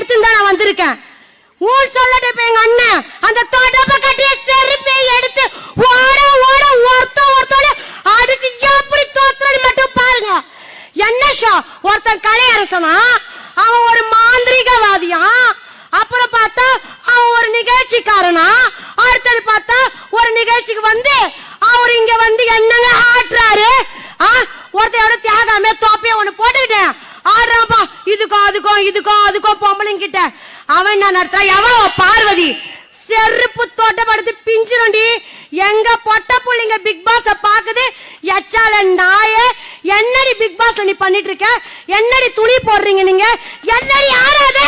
எடுத்து தான் நான் வந்திருக்கேன். ஊர் சொல்லட்டு இப்ப எங்க அண்ணன் அந்த தொடப்ப கட்டிய செருப்பை எடுத்து ஓட ஓட ஒருத்த ஒருத்தோட அடிச்சு எப்படி தோத்துறன்னு மட்டும் பாருங்க. என்ன ஷோ? ஒருத்தன் கலையரசனா? அவன் ஒரு மாந்திரிகவாதியா? அப்புறம் பார்த்தா அவன் ஒரு நிகழ்ச்சிக்காரனா? அடுத்தது பார்த்தா ஒரு நிகழ்ச்சிக்கு வந்து அவர் இங்க வந்து என்னங்க ஆட்டுறாரு? ஒருத்தையோட தியாகாமே தோப்பைய ஒண்ணு போட்டுக்கிட்டேன். ஆடுறாப்பா இதுக்கும் அதுக்கும் இதுக்கும் அதுக்கும் பொம்பளைங்க கிட்ட அவன் நடத்துறா? எவன்? பார்வதி. செருப்பு தோட்டப்படுத்து பிஞ்சிருண்டி. எங்க பொட்ட புள்ளைங்க பிக் பாஸ பாக்குது எச்சால நாய என்னடி பிக் பாஸ் நீ பண்ணிட்டு இருக்க? என்னடி துணி போடுறீங்க நீங்க? என்னடி ஆறாது?